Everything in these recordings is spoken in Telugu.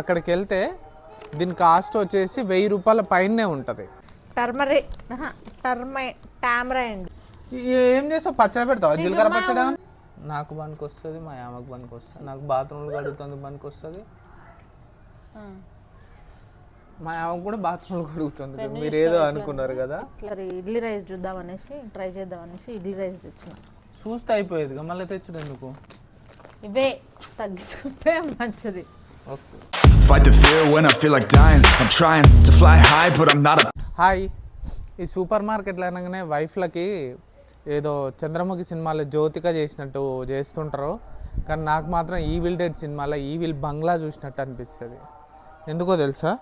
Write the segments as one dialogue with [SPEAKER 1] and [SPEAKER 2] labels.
[SPEAKER 1] అక్కడికి వెళ్తే దీని కాస్ట్ వచ్చేసి వెయ్యి రూపాయల పైనే ఉంటుంది.
[SPEAKER 2] టర్మరీ టర్మై టామరైండ్
[SPEAKER 1] ఏం చేస్తావు? పచ్చడి పెడతావా? జీలకర్ర పచ్చడి? నాకు పనికి వస్తుంది మా ఆమెకు పనికి వస్తుంది నాకు బాత్రూమ్లు కడుగుతుంది పనికి వస్తుంది మా ఆమెకు కూడా బాత్రూమ్లు కడుగుతుంది. మీరు ఏదో అనుకున్నారు కదా.
[SPEAKER 2] ఇడ్లీ రైస్ చూద్దాం అనేసి ట్రై చేద్దాం అనేసి ఇడ్లీ రైస్ తెచ్చిన.
[SPEAKER 1] చూస్తే అయిపోయేది మళ్ళీ తెచ్చుడు ఎందుకు?
[SPEAKER 2] ఇవే తగ్గించుకుంటే మంచిది.
[SPEAKER 1] Okay.
[SPEAKER 3] Fight the fear when I feel like dying. I'm trying to fly high, but I'm not a
[SPEAKER 1] hi ఈ సూపర్ మార్కెట్లు అనగానే వైఫ్లకి ఏదో చంద్రముఖి సినిమాలో జ్యోతిక చేసినట్టు చేస్తుంటారు. కానీ నాకు మాత్రం ఈవిల్ డెడ్ సినిమాలో ఈవిల్ బంగ్లా చూసినట్టు అనిపిస్తుంది. ఎందుకో తెలుసా?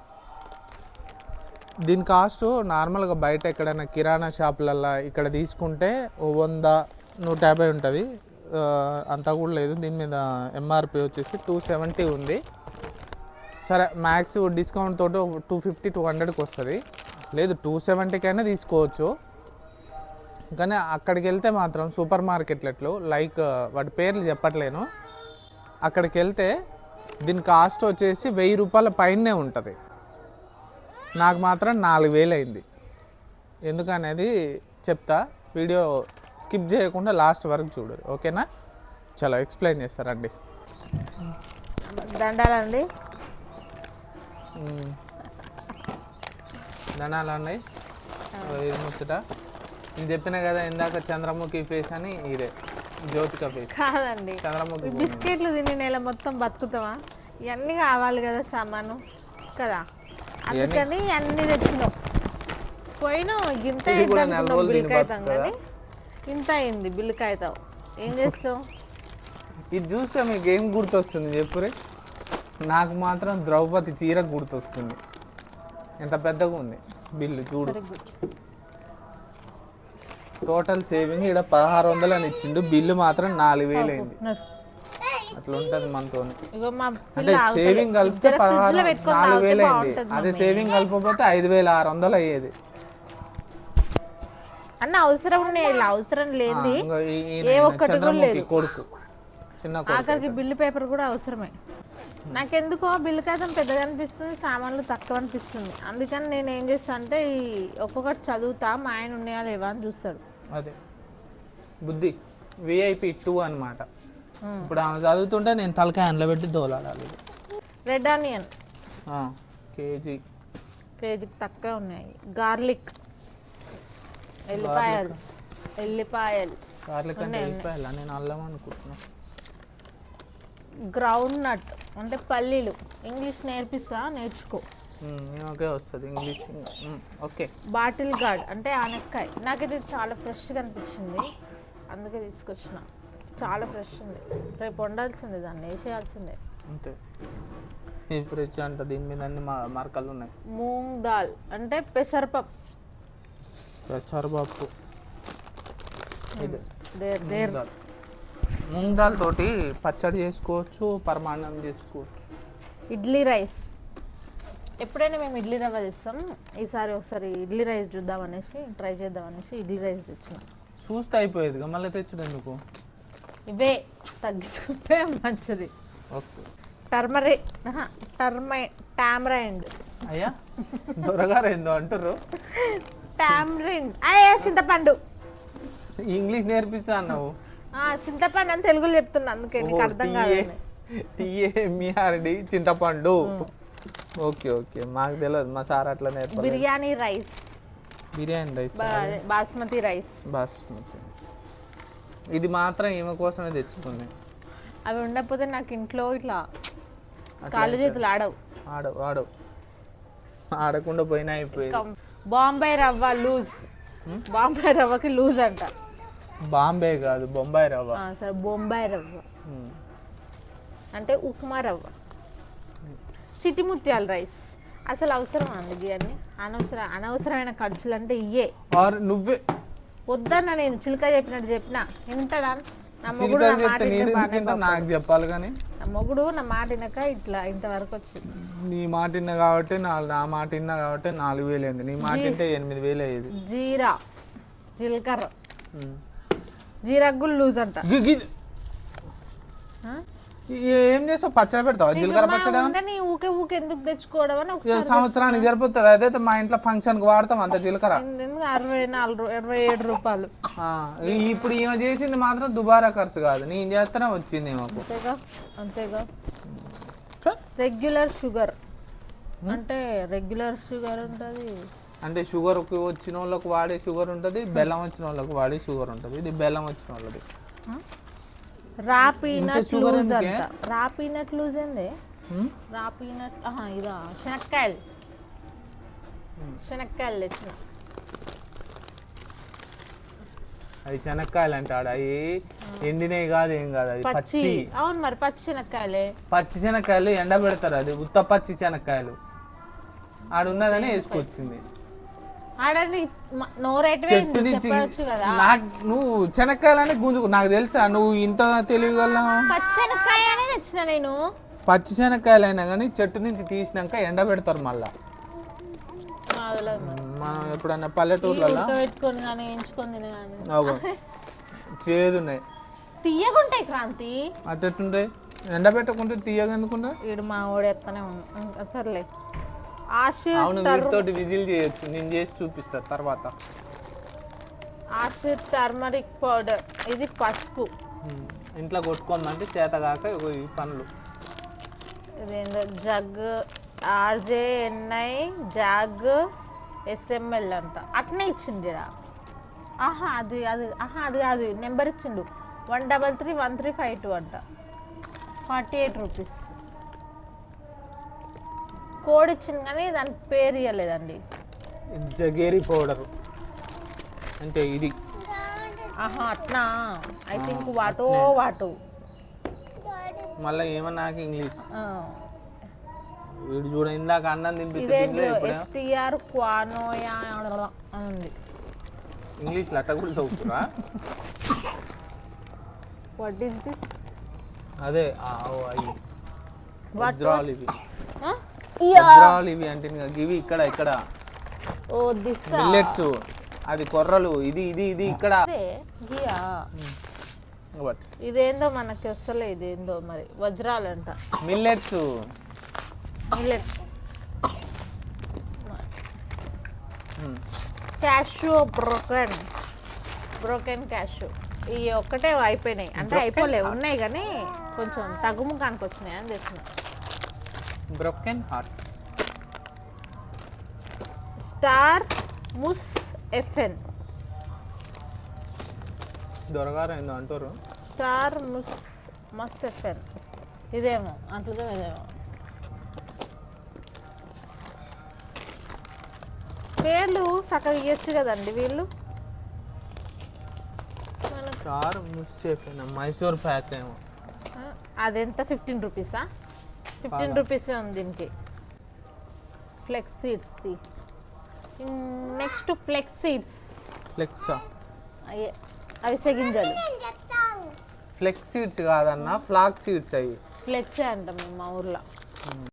[SPEAKER 1] దీని కాస్ట్ నార్మల్గా బయట ఎక్కడైనా కిరాణా షాపులల్లో ఇక్కడ తీసుకుంటే ఓ వంద నూట యాభై ఉంటుంది. అంతా కూడా లేదు. దీని మీద ఎంఆర్పి వచ్చేసి టూ సెవెంటీ ఉంది. సరే మ్యాక్స్ డిస్కౌంట్ తోటి టూ ఫిఫ్టీ టూ హండ్రెడ్కి వస్తుంది. లేదు టూ సెవెంటీకైనా తీసుకోవచ్చు. కానీ అక్కడికి వెళ్తే మాత్రం సూపర్ మార్కెట్లట్లు లైక్ వాటి పేర్లు చెప్పట్లేను. అక్కడికి వెళ్తే దీని కాస్ట్ వచ్చేసి వెయ్యి రూపాయల పైనే ఉంటుంది. నాకు మాత్రం నాలుగు వేలు అయింది. ఎందుకనేది చెప్తా వీడియో స్కిప్ చేయకుండా లాస్ట్ వరకు చూడరు ఓకేనా? చలో ఎక్స్ప్లెయిన్ చేస్తారండి
[SPEAKER 2] దండాలండి.
[SPEAKER 1] ధనాలు ఉన్నాయి? ఇది ముచ్చట. నేను చెప్పిన కదా ఇందాక చంద్రముఖి ఫేస్ అని ఇదే. జ్యోతిక ఫేస్
[SPEAKER 2] కాదండి.
[SPEAKER 1] చంద్రముఖి
[SPEAKER 2] బిస్కెట్లు తిని నెల మొత్తం బతుకుతామా ఇవన్నీ కావాలి కదా సామాను కదా? అందుకని అన్ని తెచ్చినావు పోయినావు ఇంత
[SPEAKER 1] బతుకుతుందా?
[SPEAKER 2] కానీ ఇంత అయింది బిల్లు కాగితం ఏం చేస్తావు?
[SPEAKER 1] ఇది చూస్తే మీకు ఏం గుర్తొస్తుంది చెప్పురే? నాకు మాత్రం ద్రౌపది చీర గుర్తొస్తుంది ఎంత పెద్దగా ఉంది బిల్లు చూడు. టోటల్ సేవింగ్ ఇక్కడ పదహారు వందలు అని ఇచ్చిండు బిల్లు మాత్రం నాలుగు వేలు అయింది. అట్లా ఉంటుంది మనతో
[SPEAKER 2] ఇగో మా
[SPEAKER 1] అంటే. సేవింగ్ కలిపితే పదహారు నాలుగు వేలు అయింది అదే. సేవింగ్ కలిపకపోతే ఐదు వేల ఆరు వందలు అయ్యేది
[SPEAKER 2] అన్న అవసరం అవసరం లేదు.
[SPEAKER 1] కొడుకు చిన్న
[SPEAKER 2] ఆఖరికి బిల్లు పేపర్ కూడా అవసరమే. నాకెందుకో బిల్లు కాగితం పెద్దగా అనిపిస్తుంది సామాన్లు తక్కువ అనిపిస్తుంది. అందుకని నేను ఏం చేస్తా అంటే ఈ ఒక్కొక్కటి చదువుతా మా ఆయన ఉన్నాయా లేవా అని చూస్తాడు.
[SPEAKER 1] అదే. బుద్ధి విఐపి టూ అనమాట ఇప్పుడు ఆమె చదువుతుంటే నేను తలకాయ అందులో పెట్టి దోలాడాలి.
[SPEAKER 2] Red onion
[SPEAKER 1] KG.
[SPEAKER 2] కేజీకి తక్కువ ఉన్నాయి. గార్లిక్ ఎల్లిపాయలు. ఎల్లిపాయలు.
[SPEAKER 1] కార్లకి అంటే వెళ్ళిపోయాలా నేను అల్లం అనుకుంటున్నా.
[SPEAKER 2] గ్రౌండ్ నట్ అంటే పల్లీలు. ఇంగ్లీష్ నేర్పిస్తా నేర్చుకో.
[SPEAKER 1] ఓకే వస్తుంది ఇంగ్లీష్ ఓకే.
[SPEAKER 2] బాటిల్ గార్డ్ అంటే ఆనక్కాయ. నాకు ఇది చాలా ఫ్రెష్గా అనిపించింది. అందుకే తీసుకొచ్చిన. చాలా ఫ్రెష్ ఉంది. రేపు వండాల్సిందే దాన్ని వేసేయాల్సిందే.
[SPEAKER 1] అంతే. ఈ ఫ్రిడ్జ్ అంట దీని మీద అన్ని మరకలు ఉన్నాయి.
[SPEAKER 2] మూంగ్ దాల్ అంటే పెసరపప్పు.
[SPEAKER 1] పెసరపప్పు ఇది.
[SPEAKER 2] దేర్ దేర్
[SPEAKER 1] మూంగ్ దాల్ తోటి పచ్చడి చేసుకోవచ్చు పరమాన్నం చేసుకోవచ్చు.
[SPEAKER 2] ఇడ్లీ రైస్. ఎప్పుడైనా మేము ఇడ్లీ రవ్వ తెస్తాం ఈసారి ఒకసారి ఇడ్లీ రైస్ చూద్దాం అనేసి ట్రై చేద్దాం అనేసి ఇడ్లీ రైస్ తెచ్చిన.
[SPEAKER 1] చూస్తే అయిపోయేది మళ్ళీ తెచ్చుడు ఎందుకు?
[SPEAKER 2] ఇవే తగ్గించుకుంటే మంచిది.
[SPEAKER 1] ఓకే.
[SPEAKER 2] టర్మరీ టర్మై టామరైండ్
[SPEAKER 1] అయ్యా దొరగారు ఏందో అంటారు
[SPEAKER 2] టామరైండ్ అయ్యే చింతపండు.
[SPEAKER 1] ఇంగ్లీష్ నేర్పిస్తా అన్నావు.
[SPEAKER 2] చింతపండు అని తెలుగులో చెప్తున్నా అందుకే నీకు అర్థం
[SPEAKER 1] టిఏఎంఈఆర్డి చింతపండు. ఓకే ఓకే మాకు తెలియదు మా సార్ అట్లా నేర్పలేదు
[SPEAKER 2] biryani rice.
[SPEAKER 1] Biryani rice
[SPEAKER 2] basmati rice.
[SPEAKER 1] Basmati. ఇది మాత్రం ఈమె కోసమే తెచ్చుకుంది
[SPEAKER 2] అవి ఉండకపోతే నాకు ఇంట్లో ఇట్లా కాళ్ళు చేతులు ఆడవు.
[SPEAKER 1] ఆడవు ఆడవు. ఆడకుండా పోయినా అయిపోయింది.
[SPEAKER 2] బాంబే రవ్వ లూజ్. బాంబే రవ్వకి లూజ్ అంట.
[SPEAKER 1] బాంబే కాదు బొంబాయి రవ్వ.
[SPEAKER 2] సరే బొంబాయి రవ్వ. అంటే ఉప్మా రవ్వ. చిట్టి ముత్యాల రైస్. అసలు అవసరం అందుకే అని అనవసర అనవసరమైన ఖర్చులు అంటే ఇయ్యే.
[SPEAKER 1] ఆర్ నువ్వే.
[SPEAKER 2] వద్దన్న నేను చిలుక చెప్పినట్టు చెప్పిన. వింటాడా నా మొగుడు నా మాట
[SPEAKER 1] నాకు చెప్పాలి కానీ.
[SPEAKER 2] నా మొగుడు నా మాట వినక ఇట్లా ఇంతవరకు వచ్చింది.
[SPEAKER 1] నీ మాట విన్నా కాబట్టి నా నా మాట విన్నా కాబట్టి నాలుగు వేలు అయింది. నీ మాట వింటే ఎనిమిది వేలు అయ్యేది.
[SPEAKER 2] జీరా. జీలకర్ర.
[SPEAKER 1] ఉమ్.
[SPEAKER 2] జీరా గుళ్ళు లూజ్ అంట?
[SPEAKER 1] ఏం చేస్తావు? పచ్చడి పెడతావా? జీలకర్ర పచ్చడి?
[SPEAKER 2] ఊకే ఊకే ఎందుకు తెచ్చుకోవడం అని ఒకసారి
[SPEAKER 1] సంవత్సరానికి సరిపోతుంది. అదైతే మా ఇంట్లో ఫంక్షన్కి వాడతాం అంత జీలకర్ర.
[SPEAKER 2] అరవై నాలుగు ఇరవై ఏడు రూపాయలు.
[SPEAKER 1] ఇప్పుడు ఈమె చేసింది మాత్రం దుబారా ఖర్చు కాదు. నేను చేస్తేనే వచ్చింది మాకు
[SPEAKER 2] అంతేగా? అంతేగా? రెగ్యులర్ షుగర్ అంటే రెగ్యులర్ షుగర్ ఉంటుంది.
[SPEAKER 1] అంటే షుగర్కి వచ్చిన వాళ్ళకి వాడే షుగర్ ఉంటుంది బెల్లం వచ్చిన వాళ్ళకి వాడే షుగర్ ఉంటుంది. ఇది బెల్లం వచ్చిన వాళ్ళది
[SPEAKER 2] రా పీనట్
[SPEAKER 1] sugar
[SPEAKER 2] లూజ్
[SPEAKER 1] ఎందుకే?
[SPEAKER 2] అంట. రా పీనట్ లూజ్ ఏంది?
[SPEAKER 1] హ్మ్?
[SPEAKER 2] రా పీనట్ ఆహా ఇదా శనక్కాయలు. శనక్కాయలు తెచ్చిన.
[SPEAKER 1] అవి శనక్కాయలు అంటాడు. అవి ఎండినవి కాదు ఏం కాదు అది
[SPEAKER 2] పచ్చి. అవును మరి పచ్చి శనక్కాయలే.
[SPEAKER 1] పచ్చి శనక్కాయలు ఎండ పెడతారు అది ఉత్త పచ్చి శనక్కాయలు. ఆడ ఉన్నదని వేసుకొచ్చింది.
[SPEAKER 2] నోరైతే
[SPEAKER 1] చెట్టు నుంచి నాకు నువ్వు శనక్కాయలని గుంజుకు. నాకు తెలుసా నువ్వు ఇంత తెలివిగల
[SPEAKER 2] పచ్చి శనక్కాయ అనే తెచ్చిన నేను.
[SPEAKER 1] పచ్చి శనక్కాయలు అయినా కానీ చెట్టు నుంచి తీసినాక ఎండ పెడతారు మళ్ళా. మనం ఎప్పుడన్నా పల్లెటూర్లలో?
[SPEAKER 2] ఉడకబెట్టుకొని కానీ వేయించుకొని తిన కానీ
[SPEAKER 1] అగో చేదున్నాయి.
[SPEAKER 2] తీయగుంటాయి క్రాంతి.
[SPEAKER 1] అటు ఎట్టుంటాయి ఎండ పెట్టకుంటే తీయగా ఎందుకుంటా
[SPEAKER 2] వీడు మా వాడు ఎత్తనే ఇంకా సర్లే. ఆశీర్
[SPEAKER 1] అవును వీటితోటి విజిల్ చేయొచ్చు. నేను చేసి చూపిస్తా తర్వాత.
[SPEAKER 2] ఆశీర్ టర్మరిక్ పౌడర్. ఇది పసుపు.
[SPEAKER 1] ఇంట్లో కొట్టుకోమంటే చేత కాక ఇగో ఈ పనులు.
[SPEAKER 2] ఇదేంటో జగ్ ఆర్జేఎన్ఐ జాగ్ ఎస్ఎంఎల్ అంట. అట్నే ఇచ్చింది ఆహా అది అది ఆహా అది అది నెంబర్ ఇచ్చిండు. One double three one three five two అంట. Forty eight rupees. కోడ్ ఇచ్చింది కానీ దాని పేరు ఇవ్వలేదండి
[SPEAKER 1] జగేరి పౌడర్. అంటే ఇది.
[SPEAKER 2] ఆహా అట్నా? ఐ థింక్ వాటో వాటో.
[SPEAKER 1] మళ్ళీ ఏమన్నా నాకు ఇంగ్లీష్. వీడు చూడ ఇందాక అన్నం తినిపిస్తే
[SPEAKER 2] ఇదేంటో
[SPEAKER 1] తినలే ఇప్పుడు.
[SPEAKER 2] ఎస్టిఆర్ క్వానోయా అని ఉంది
[SPEAKER 1] ఇంగ్లీష్లో అట్ట కూడా చదువుతురా?
[SPEAKER 2] వాట్ ఈస్ దిస్
[SPEAKER 1] అదే ఆ, ఓ అవి వజ్రాలు ఇవి. వజ్రాలు ఇవి అంటే ఇంకా ఇవి ఇక్కడ ఇక్కడ.
[SPEAKER 2] ఓ దిస్
[SPEAKER 1] మిల్లెట్స్ అది కొర్రలు ఇది ఇది ఇది ఇక్కడ.
[SPEAKER 2] ఇదేందో మనకి వస్తలే ఇదేందో మరి. వజ్రాలంట.
[SPEAKER 1] Millets.
[SPEAKER 2] Millets. Cashew broken. Broken cashew. ఈ ఒక్కటే అయిపోయినాయి. అంటే అయిపోలే ఉన్నాయి కానీ కొంచెం తగ్గుముఖానికి వచ్చినాయి అని తెచ్చిన.
[SPEAKER 1] బ్రోకెన్ హార్ట్
[SPEAKER 2] స్టార్ ముస్ ఎఫ్ఎన్
[SPEAKER 1] దొరగారు ఏందో అంటారు.
[SPEAKER 2] స్టార్ ముస్ మస్ ఎఫ్ఎన్ ఇదేమో అట్లుగా ఇదేమో. పేర్లు సగం ఇవ్వచ్చు కదండి వీళ్ళు?
[SPEAKER 1] స్టార్ ముస్సేఫ్ మైసూర్ ప్యాక్ ఏమో.
[SPEAKER 2] అదెంత? ఫిఫ్టీన్ రూపీసా? ఫిఫ్టీన్ రూపీసే ఉంది దీనికి. ఫ్లెక్స్ సీడ్స్ది నెక్స్ట్ ఫ్లెక్స్ సీడ్స్.
[SPEAKER 1] ఫ్లెక్సా?
[SPEAKER 2] అయ్యే అవిసె గింజలు
[SPEAKER 1] ఫ్లెక్స్ సీడ్స్ కాదన్న ఫ్లాక్ సీడ్స్ అవి
[SPEAKER 2] ఫ్లెక్సే అంటాం మేము మా ఊర్లో.